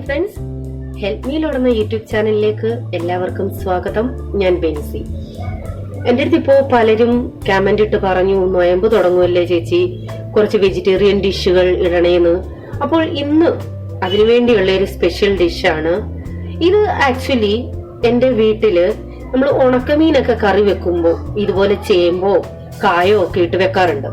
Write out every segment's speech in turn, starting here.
Friends help me ലോടുന്ന YouTube ചാനലിലേക്ക് എല്ലാവർക്കും സ്വാഗതം. ഞാൻ ബെൻസി. എന്റെ അടുത്ത് ഇപ്പോൾ പലരും കമന്റ് ഇട്ട് പറഞ്ഞു നോയമ്പ് തുടങ്ങുമല്ലേ ചേച്ചി? കുറച്ച് വെജിറ്റേറിയൻ ഡിഷുകൾ ഇടണേന്ന്. അപ്പോൾ ഇന്ന് അതിനുവേണ്ടിയുള്ള ഒരു സ്പെഷ്യൽ ഡിഷാണ് ഇത് ആക്ച്വലി എന്റെ വീട്ടിൽ നമ്മൾ ഉണക്കമീനൊക്കെ കറി വെക്കുമ്പോൾ ഇതുപോലെ ചേമ്പോ കായോ ഒക്കെ ഇട്ട് വെക്കാറുണ്ട്.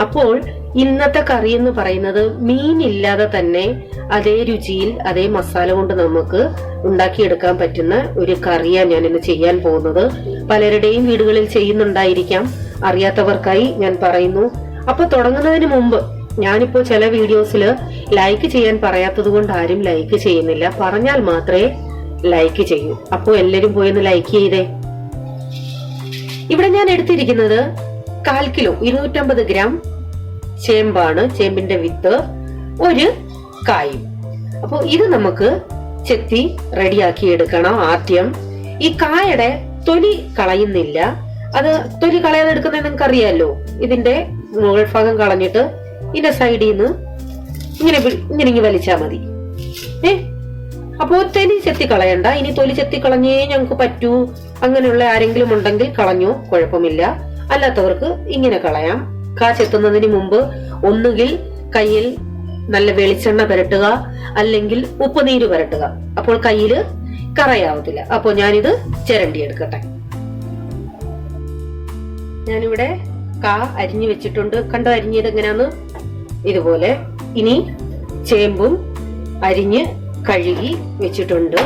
അപ്പോൾ ഇന്നത്തെ കറി എന്ന് പറയുന്നത് മീൻ ഇല്ലാതെ തന്നെ അതേ രുചിയിൽ അതേ മസാല കൊണ്ട് നമുക്ക് ഉണ്ടാക്കിയെടുക്കാൻ പറ്റുന്ന ഒരു കറിയാണ് ഞാൻ ഇന്ന് ചെയ്യാൻ പോകുന്നത്. പലരുടെയും വീടുകളിൽ ചെയ്യുന്നുണ്ടായിരിക്കാം. അറിയാത്തവർക്കായി ഞാൻ പറയുന്നു. അപ്പൊ തുടങ്ങുന്നതിന് മുമ്പ് ഞാനിപ്പോ ചില വീഡിയോസിൽ ലൈക്ക് ചെയ്യാൻ പറയാത്തത് കൊണ്ട് ആരും ലൈക്ക് ചെയ്യുന്നില്ല. പറഞ്ഞാൽ മാത്രമേ ലൈക്ക് ചെയ്യൂ. അപ്പോൾ എല്ലാരും പോയി ഒന്ന് ലൈക്ക് ചെയ്തേ. ഇവിടെ ഞാൻ എടുത്തിരിക്കുന്നത് കാൽ കിലോ ഇരുന്നൂറ്റമ്പത് ഗ്രാം ചേമ്പാണ് ചേമ്പിന്റെ വിത്ത് ഒരു കായും. അപ്പോൾ ഇത് നമുക്ക് ചെത്തി റെഡിയാക്കി എടുക്കണം ആദ്യം. ഈ കായയുടെ തൊലി കളയുന്നില്ല. അത് തൊലി കളയാതെ എടുക്കുന്നത് നിങ്ങൾക്ക് അറിയാലോ ഇതിന്റെ മുകൾ ഭാഗം കളഞ്ഞിട്ട് ഇതിന്റെ സൈഡിൽ നിന്ന് ഇങ്ങനെ ഇങ്ങനെ ഇങ്ങനെ വലിച്ചാൽ മതി. ഏ? അപ്പോ തൊലി ചെത്തി കളയണ്ട. ഇനി തൊലി ചെത്തി കളഞ്ഞേ ഞങ്ങൾക്ക് പറ്റൂ. അങ്ങനെയുള്ള ആരെങ്കിലും ഉണ്ടെങ്കിൽ കളഞ്ഞു. കുഴപ്പമില്ല. അല്ലാത്തവർക്ക് ഇങ്ങനെ കളയാം. കാ എത്തുന്നതിന് മുമ്പ് ഒന്നുകിൽ കയ്യിൽ നല്ല വെളിച്ചെണ്ണ പുരട്ടുക അല്ലെങ്കിൽ ഉപ്പുനീര് പുരട്ടുക. അപ്പോൾ കയ്യിൽ കറയാവത്തില്ല. അപ്പോൾ ഞാനിത് ചിരണ്ടി എടുക്കട്ടെ. ഞാനിവിടെ കാ അരിഞ്ഞു വെച്ചിട്ടുണ്ട്. കണ്ടോ അരിഞ്ഞത് എങ്ങനെയാന്ന്? ഇതുപോലെ. ഇനി ചേമ്പും അരിഞ്ഞ് കഴുകി വെച്ചിട്ടുണ്ട്.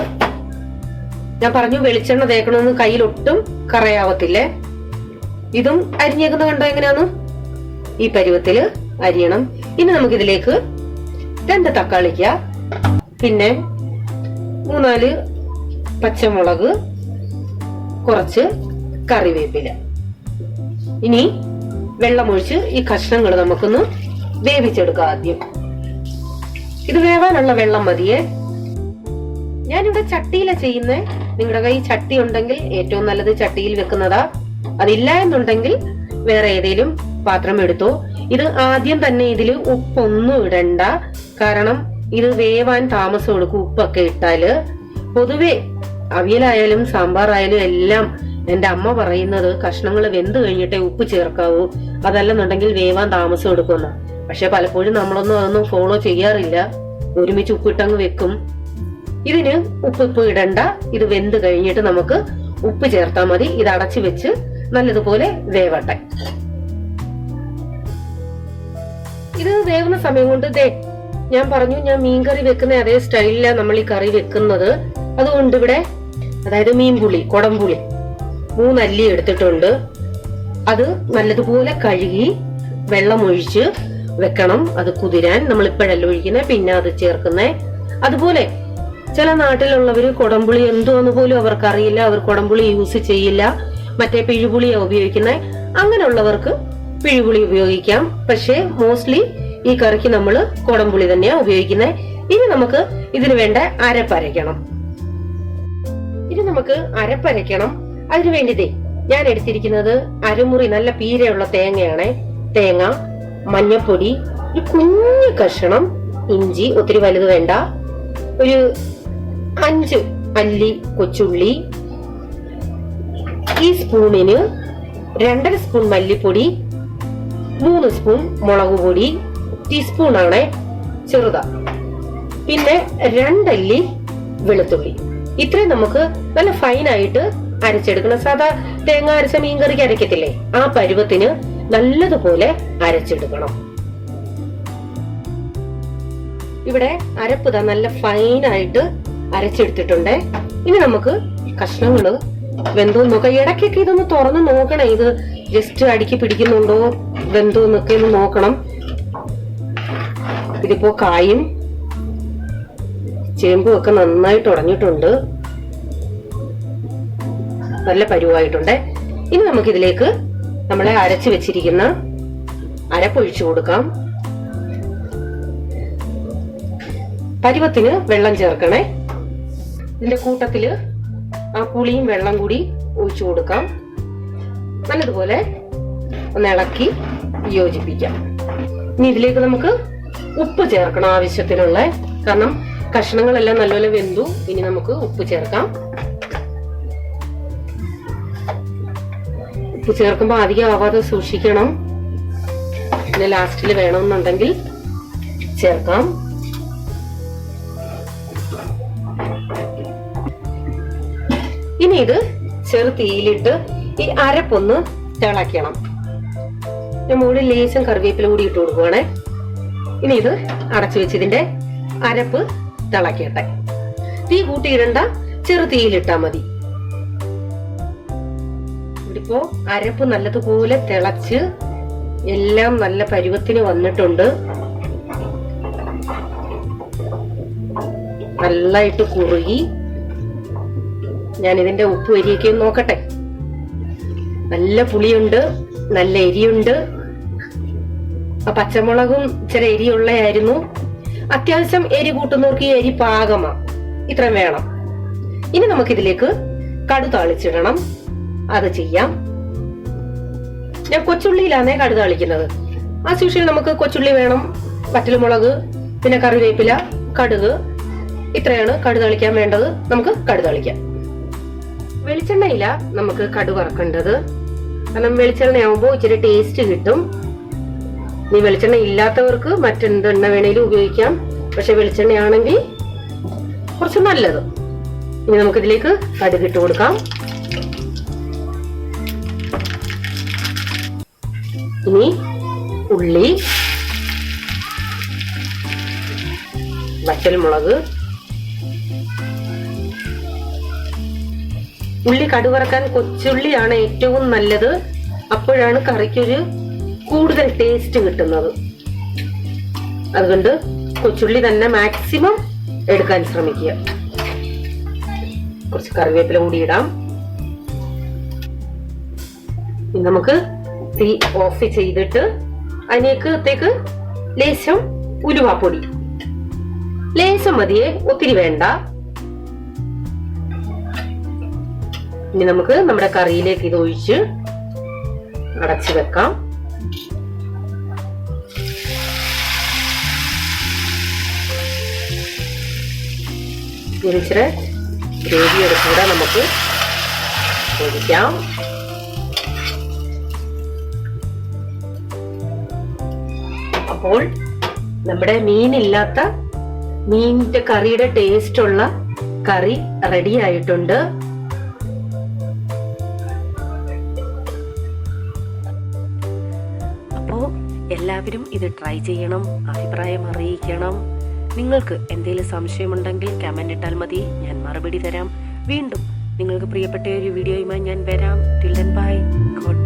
ഞാൻ പറഞ്ഞു വെളിച്ചെണ്ണ തേക്കണമെന്ന് കയ്യിലൊട്ടും കറയാവത്തില്ലേ? ഇതും അരിഞ്ഞേക്കുന്നത് കണ്ടോ എങ്ങനെയാന്ന്? ഈ പരുവത്തിൽ അരിയണം. ഇനി നമുക്ക് ഇതിലേക്ക് രണ്ട് തക്കാളിക്ക പിന്നെ മൂന്നാൽ പച്ചമുളക് കുറച്ച് കറിവേപ്പില. ഇനി വെള്ളമൊഴിച്ച് ഈ കഷ്ണങ്ങൾ നമുക്കൊന്ന് വേവിച്ചെടുക്കുക ആദ്യം. ഇത് വേവാനുള്ള വെള്ളം മതിയേ. ഞാനിവിടെ ചട്ടിയില ചെയ്യുന്നേ. നിങ്ങളുടെ കൈ ചട്ടി ഉണ്ടെങ്കിൽ ഏറ്റവും നല്ലത് ചട്ടിയിൽ വെക്കുന്നതാ. അതില്ല എന്നുണ്ടെങ്കിൽ വേറെ ഏതേലും പാത്രം എടുത്തു ഇത് ആദ്യം തന്നെ ഇതിൽ ഉപ്പൊന്നും ഇടണ്ട. കാരണം ഇത് വേവാൻ താമസം എടുക്കും ഉപ്പൊക്കെ ഇട്ടാൽ. പൊതുവെ അവിയലായാലും സാമ്പാറായാലും എല്ലാം എന്റെ അമ്മ പറയുന്നത് കഷ്ണങ്ങൾ വെന്ത് കഴിഞ്ഞിട്ടേ ഉപ്പ് ചേർക്കാവൂ. അതല്ലെന്നുണ്ടെങ്കിൽ വേവാൻ താമസം എടുക്കുമെന്ന്. പക്ഷെ പലപ്പോഴും നമ്മളൊന്നും അതൊന്നും ഫോളോ ചെയ്യാറില്ല. ഒരുമിച്ച് ഉപ്പിട്ടങ്ങ് വെക്കും. ഇതിന് ഉപ്പ് ഇപ്പൊ ഇടണ്ട. ഇത് വെന്ത് കഴിഞ്ഞിട്ട് നമുക്ക് ഉപ്പ് ചേർത്താൽ മതി. ഇത് അടച്ചു വെച്ച് നല്ലതുപോലെ വേവട്ടെ. ഇത് വേവുന്ന സമയം കൊണ്ട് ദേ ഞാൻ പറഞ്ഞു ഞാൻ മീൻ കറി വെക്കുന്ന അതേ സ്റ്റൈലിലാണ് നമ്മൾ ഈ കറി വെക്കുന്നത്. അതുകൊണ്ട് ഇവിടെ അതായത് മീൻപുളി കൊടംപുളി മൂന്നല്ലി എടുത്തിട്ടുണ്ട്. അത് നല്ലതുപോലെ കഴുകി വെള്ളമൊഴിച്ച് വെക്കണം. അത് കുതിരാൻ നമ്മൾ ഇപ്പോഴല്ല ഒഴിക്കുന്നത് പിന്നെ അത് ചേർക്കുന്നത് അതുപോലെ ചില നാട്ടിലുള്ളവർ കൊടംപുളി എന്തോന്ന് പോലും അവർക്ക് അറിയില്ല അവർ കൊടംപുളി യൂസ് ചെയ്യില്ല. മറ്റേ പിഴുപുളിയാണ് ഉപയോഗിക്കുന്നത് അങ്ങനെയുള്ളവർക്ക് പിഴുപുളി ഉപയോഗിക്കാം. പക്ഷേ മോസ്റ്റ്ലി ഈ കറിക്ക് നമ്മൾ കൊടംപുളി തന്നെയാണ് ഉപയോഗിക്കുന്നത് ഇനി നമുക്ക് ഇതിനു വേണ്ട അരപ്പരയ്ക്കണം. ഇനി നമുക്ക് അരപ്പരയ്ക്കണം. അതിനു വേണ്ടിതേ ഞാൻ എടുത്തിരിക്കുന്നത് അരമുറി നല്ല പീരയുള്ള തേങ്ങയാണ്. തേങ്ങ മഞ്ഞപ്പൊടി ഒരു കുഞ്ഞു കഷണം ഇഞ്ചി ഒത്തിരി വലുത് വേണ്ട. ഒരു അഞ്ച് അല്ലി കൊച്ചുള്ളി ഈ സ്പൂണിന് രണ്ടര സ്പൂൺ മല്ലിപ്പൊടി മൂന്ന് സ്പൂൺ മുളക് പൊടി ടീസ്പൂൺ ആണ് ചെറുത. പിന്നെ രണ്ടല്ലി വെളുത്തുള്ളി. ഇത്രയും നമുക്ക് നല്ല ഫൈനായിട്ട് അരച്ചെടുക്കണം. സാധാ തേങ്ങ അരച്ച മീൻകറിക്ക് അരയ്ക്കത്തില്ലേ ആ പരുവത്തിന് നല്ലതുപോലെ അരച്ചെടുക്കണം. ഇവിടെ അരപ്പ് ദാ നല്ല ഫൈനായിട്ട് അരച്ചെടുത്തിട്ടുണ്ട്. ഇനി നമുക്ക് കഷ്ണങ്ങൾ വെന്തോ നോക്കാം. ഇടയ്ക്കൊക്കെ ഇതൊന്ന് തുറന്ന് നോക്കണേ. ഇത് ജസ്റ്റ് അടുക്കി പിടിക്കുന്നുണ്ടോ വെന്തോ എന്നൊക്കെ ഒന്ന് നോക്കണം. ഇതിപ്പോ കായും ചേമ്പും ഒക്കെ നന്നായിട്ട് ഉടഞ്ഞിട്ടുണ്ട്. നല്ല പരുവായിട്ടുണ്ട്. ഇനി നമുക്കിതിലേക്ക് നമ്മളെ അരച്ച് വെച്ചിരിക്കുന്ന അരപ്പൊഴിച്ചു കൊടുക്കാം. പരുവത്തിന് വെള്ളം ചേർക്കണേ. ഇതിന്റെ കൂട്ടത്തിൽ ആ പുളിയും വെള്ളം കൂടി ഒഴിച്ചു കൊടുക്കാം. നല്ലതുപോലെ ഒന്ന് ഇളക്കി യോജിപ്പിക്കാം. ഇനി ഇതിലേക്ക് നമുക്ക് ഉപ്പ് ചേർക്കണം ആവശ്യത്തിനുള്ള. കാരണം കഷ്ണങ്ങളെല്ലാം നല്ലപോലെ വെന്തു. ഇനി നമുക്ക് ഉപ്പ് ചേർക്കാം. ഉപ്പ് ചേർക്കുമ്പോൾ അധികം ആവാതെ സൂക്ഷിക്കണം. പിന്നെ ലാസ്റ്റിൽ വേണമെന്നുണ്ടെങ്കിൽ ചേർക്കാം. ഇനി ഇത് ചെറു തീയിലിട്ട് ഈ അരപ്പൊന്ന് തിളയ്ക്കണം ഞാൻ മുകളിൽ ലേശം കറിവേപ്പില കൂടി ഇട്ട് കൊടുക്കുവാണേ. ഇനി ഇത് അടച്ചു വെച്ച് ഇതിന്റെ അരപ്പ് തിളക്കട്ടെ തീ കൂട്ടിയിടണ്ട ചെറു തീയിലിട്ടാ മതി. ഇവിടിപ്പോ അരപ്പ് നല്ലതുപോലെ തിളച്ച് എല്ലാം നല്ല പരുവത്തിന് വന്നിട്ടുണ്ട്. നല്ലായിട്ട് കുറുകി ഞാൻ ഇതിന്റെ ഉപ്പ് വരിയൊക്കെ നോക്കട്ടെ. നല്ല പുളിയുണ്ട് നല്ല എരിയുണ്ട്. ആ പച്ചമുളകും ഇച്ചിരി എരിയുള്ളയായിരുന്നു. അത്യാവശ്യം എരി കൂട്ടുന്നവർക്ക് ഈ എരി പാകമാ. ഇത്രയും വേണം. ഇനി നമുക്കിതിലേക്ക് കടു താളിച്ചിടണം. അത് ചെയ്യാം. ഞാൻ കൊച്ചുള്ളിയിലാണേ കടു താളിക്കുന്നത്. ആ ശേഷിയിൽ നമുക്ക് കൊച്ചുള്ളി വേണം വറ്റൽമുളക് പിന്നെ കറിവേപ്പില കടുക്. ഇത്രയാണ് കടു താളിക്കാൻ വേണ്ടത്. നമുക്ക് കടു താളിക്കാം. വെളിച്ചെണ്ണയില നമുക്ക് കടു വറക്കേണ്ടത്. കാരണം വെളിച്ചെണ്ണയാവുമ്പോൾ ഇച്ചിരി ടേസ്റ്റ് കിട്ടും. ഇനി വെളിച്ചെണ്ണ ഇല്ലാത്തവർക്ക് മറ്റെന്ത് എണ്ണ വേണേലും ഉപയോഗിക്കാം. പക്ഷെ വെളിച്ചെണ്ണയാണെങ്കിൽ കുറച്ച് നല്ലത്. ഇനി നമുക്കിതിലേക്ക് കടുകിട്ട് കൊടുക്കാം. ഇനി ഉള്ളി വറ്റൽമുളക് ഉള്ളി കടുവറക്കാൻ കൊച്ചുള്ളിയാണ് ഏറ്റവും നല്ലത്. അപ്പോഴാണ് കറിക്കൊരു കൂടുതൽ ടേസ്റ്റ് കിട്ടുന്നത്. അതുകൊണ്ട് കൊച്ചുള്ളി തന്നെ മാക്സിമം എടുക്കാൻ ശ്രമിക്കുക. കുറച്ച് കറിവേപ്പില കൂടി ഇടാം. നമുക്ക് തീ ഓഫ് ചെയ്തിട്ട് അതിനേക്കത്തേക്ക് ലേശം ഉലുവാപ്പൊടി. ലേശം മതിയെ ഒത്തിരി വേണ്ട. ഇനി നമുക്ക് നമ്മുടെ കറിയിലേക്ക് ഇത് ഒഴിച്ച് അടച്ചു വെക്കാം. ഇച്ചിരി ഗ്രേവിയുടെ കൂടെ നമുക്ക് ഒഴിക്കാം. അപ്പോൾ നമ്മുടെ മീനില്ലാത്ത മീനിന്റെ കറിയുടെ ടേസ്റ്റ് ഉള്ള കറി റെഡി ആയിട്ടുണ്ട്. എല്ലാവരും ഇത് ട്രൈ ചെയ്യണം അഭിപ്രായം അറിയിക്കണം. നിങ്ങൾക്ക് എന്തെങ്കിലും സംശയമുണ്ടെങ്കിൽ കമന്റ് ഇട്ടാൽ മതി. ഞാൻ മറുപടി തരാം. വീണ്ടും നിങ്ങൾക്ക് പ്രിയപ്പെട്ട ഒരു വീഡിയോയുമായി ഞാൻ വരാം. Till bye God